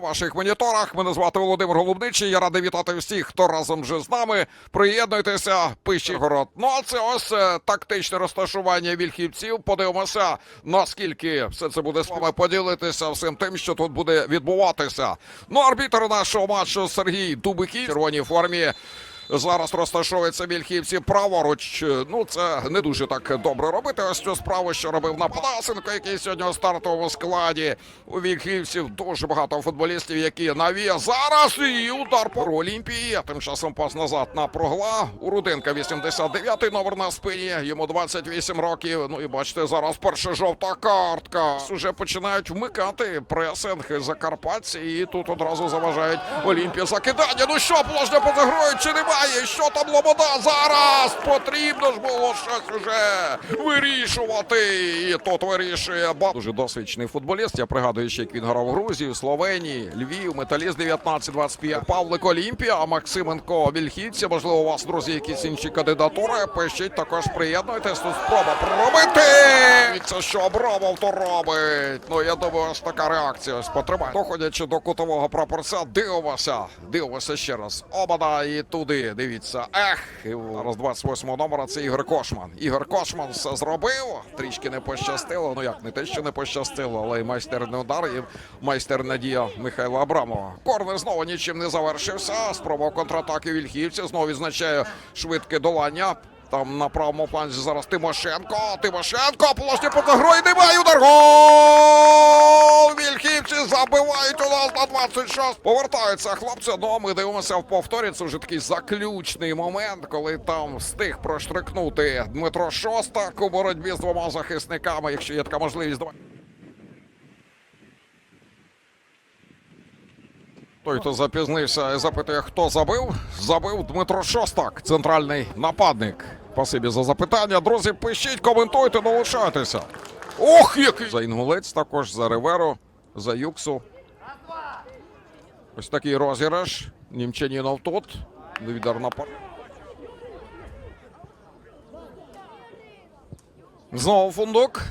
Ваших моніторах мене звати Володимир Голубничий. Я радий вітати всіх, хто разом вже з нами. Приєднуйтеся, пишіть город. Ну а це ось е, тактичне розташування вільхівців. Подивимося, наскільки все це буде з вами поділитися всім тим, що тут буде відбуватися. Ну, арбітер нашого матчу Сергій Дубиків в червоній формі. Зараз розташовується Вільхівці праворуч. Ну це не дуже так добре робити. Ось цю справу, що робив Нападасенко, який сьогодні у стартовому складі. У Вільхівців дуже багато футболістів, які навіє зараз. І удар по Олімпії. Тим часом пас назад на прогла. У Руденка 89-й номер на спині. Йому 28 років. Ну і бачите, зараз перша жовта картка. Уже починають вмикати пресинг закарпатці. І тут одразу заважають Олімпія закидання. Ну що, положення поза грою чи немає? Що там Лобода зараз? Потрібно ж було щось уже вирішувати. І тут вирішує Ба- Дуже досвідчений футболіст. Я пригадую, ще як він грав в Грузії, Словенії, Львів, Металіст 19-25. Павлик Олімпія, Максименко Вільхівці. Можливо, у вас, друзі, якісь інші кандидатури. Пишіть, також приєднуйтесь. Спроба пробити. Це що Абрамов то робить. Ну я думаю, ось така реакція. Ось потримай. Доходячи до кутового прапорця, дивимося. Дивимося ще раз. Обада і туди. Дивіться. Ех, і зараз 28 номера. Це Ігор Кошман. Ігор Кошман все зробив. Трішки не пощастило. Ну як не те, що не пощастило, але й майстерний удар, і майстер надія Михайла Абрамова. Корнер знову нічим не завершився. Спроба контратаки вільхівця. Знову відзначає швидке долання. Там на правому фланзі зараз Тимошенко. Тимошенко, положення поза грою немає удар. Гол! Вільхівці забивають у нас на 26. Повертаються хлопці. Ну а ми дивимося в повторі. Це вже такий заключний момент, коли там встиг проштрикнути Дмитро Шостак у боротьбі з двома захисниками. Якщо є така можливість. Той, хто запізнився і запитує, хто забив, забив Дмитро Шостак, центральний нападник. Спасибі за запитання. Друзі, пишіть, коментуйте, долучайтеся. Ох, який! За інгулець також, за Реверо, за Юксу. Ось такий розіграш. Німчанінов тут. Віддар напад. Знову фундук.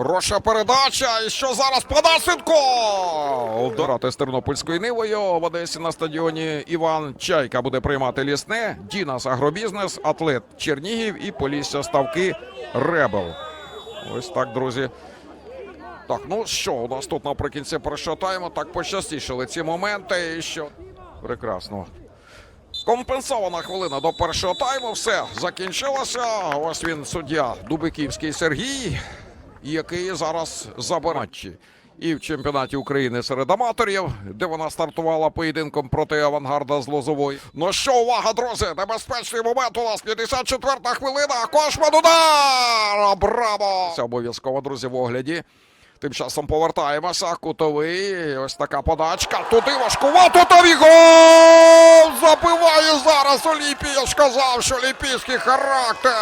Хороша передача. І що зараз Панасенко? Ударати з Тернопільською нивою в Одесі на стадіоні Іван Чайка буде приймати лісне. Дінас Агробізнес, Атлет Чернігів і Полісся Ставки Ребел. Ось так, друзі. Так, ну що, у нас тут наприкінці першого так пощастішили ці моменти. І що прекрасно. Компенсована хвилина до першого тайму. Все закінчилося. Ось він суддя Дубиківський Сергій, який зараз за матчі. І в чемпіонаті України серед аматорів, де вона стартувала поєдинком проти авангарда з Лозової. Ну що, увага, друзі! Небезпечний момент у нас 54-та хвилина. Кошман удар! Браво! Це обов'язково, друзі, в огляді. Тим часом повертаємося. Кутовий. Ось така подачка. Туди важкувато там і гол! Забиває зараз Олімпія. Я ж казав, що олімпійський характер.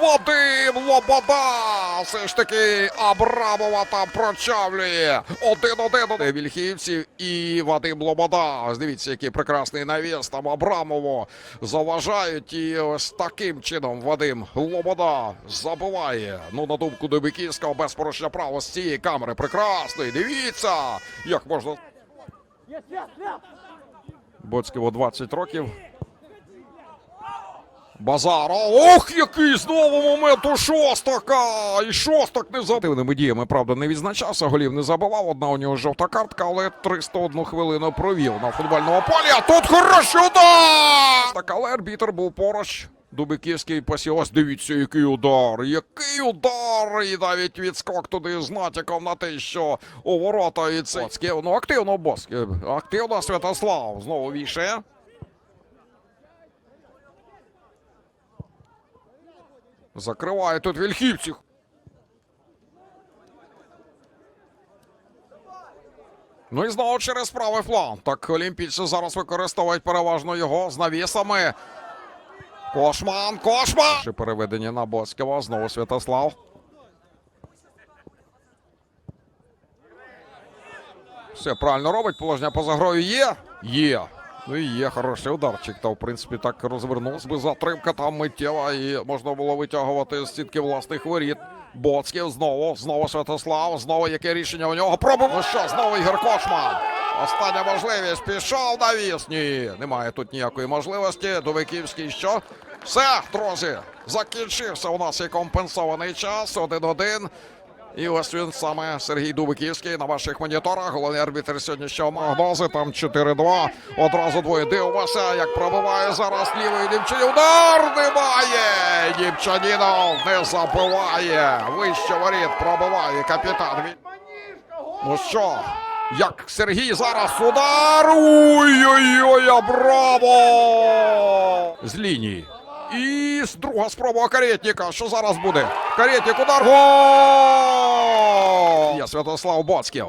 Вадим Лобода. Все ж таки Абрамова там прочавлює. Один-один. Вільхівців і Вадим Лобода. Ось Дивіться, який прекрасний навіс там Абрамову заважають. І ось таким чином Вадим Лобода забиває. Ну, на думку Дубиківського, без порушення цієї камери. Прекрасний. Дивіться, як можна. Боцькиво 20 років. Базара. Ох, який знову момент у шостака! І шостак не забивними діями, правда, не відзначався, голів не забивав. Одна у нього жовта картка, але 301 хвилину провів на футбольному полі. А тут хороший удар! Так, але арбітр був поруч. Дубиківський пасі. Ось дивіться, який удар! Який удар! І навіть відскок туди з натяком на те, що у ворота і це. Ну, активно Боцький. Активно Святослав. Знову вішає. Закриває тут вільхівців. Ну і знову через правий фланг. Так олімпійці зараз використовують переважно його з навісами. Кошман, Кошман! Ще переведення на Боцького. Знову Святослав. Все правильно робить. Положення поза грою є. Є. Ну і є хороший ударчик. Та в принципі так розвернувся би затримка там миттєва і можна було витягувати з сітки власних воріт. Боцьків знову, знову Святослав, знову яке рішення у нього. Пробуємо. Ну що, знову Ігор Кошман. Остання можливість. Пішов навіс. Ні, немає тут ніякої можливості. Дубиківський що? Все, друзі, закінчився у нас і компенсований час. 1-1. І ось він саме Сергій Дубиківський на ваших моніторах. Головний арбітр сьогоднішнього магнози. Там 4-2. Одразу двоє дивимося, як пробиває зараз лівий Дівчанін. Удар немає! Дівчанінов не забиває. Вище воріт пробиває капітан. Ну що, як Сергій зараз удар. Ой-ой-ой, браво! З лінії. І друга спроба Каретніка. Що зараз буде? Каретник удар. Гол! Я Святослав Боцьків.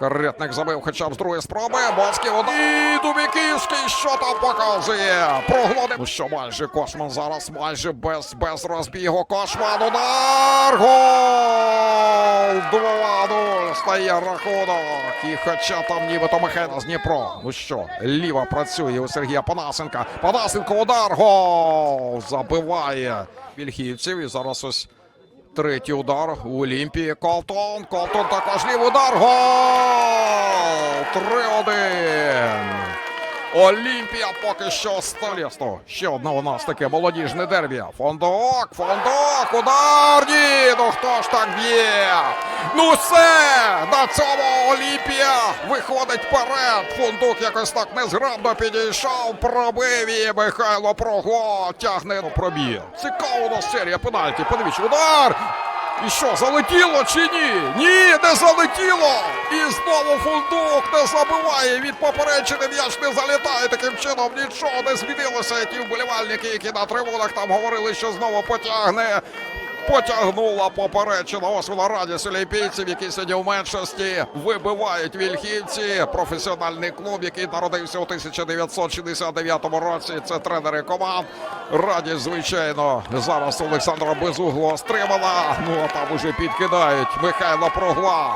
Каретник забив хоча б з другої спроби. Удар. І Дубіківський що там показує? Проглоди. Ну що, майже Кошман зараз майже без, без розбігу. Кошман удар. Гол! 2-0 стає рахунок. І хоча там нібито Михайло з Дніпро. Ну що, ліва працює у Сергія Панасенка. Панасенко удар. Гол! Забиває Вільхівців. І зараз ось Третій удар у Олімпії. Колтон. Колтон також лів удар. Гол! 3-1. Олімпія поки що столісно. Ще одне у нас таке молодіжне дербі. Фондок, фондок, удар! Ні! Ну хто ж так б'є? Ну все! На цьому Олімпія виходить вперед. Фундук якось так незграбно підійшов, пробив і Михайло Прогло тягне у нас серія пенальті. Подивіться, удар! І що, залетіло чи ні? Ні, не залетіло! І знову фундук не забиває. Від поперечини м'яч не залітає. Таким чином нічого не змінилося. Ті вболівальники, які на трибунах там говорили, що знову потягне. Потягнула поперечина. Ось вона радість олімпійців, які сьогодні в меншості вибивають вільхівці. Професіональний клуб, який народився у 1969 році. Це тренери команд. Радість, звичайно, зараз Олександра Безугло стримала. Ну а там уже підкидають Михайло Прогла.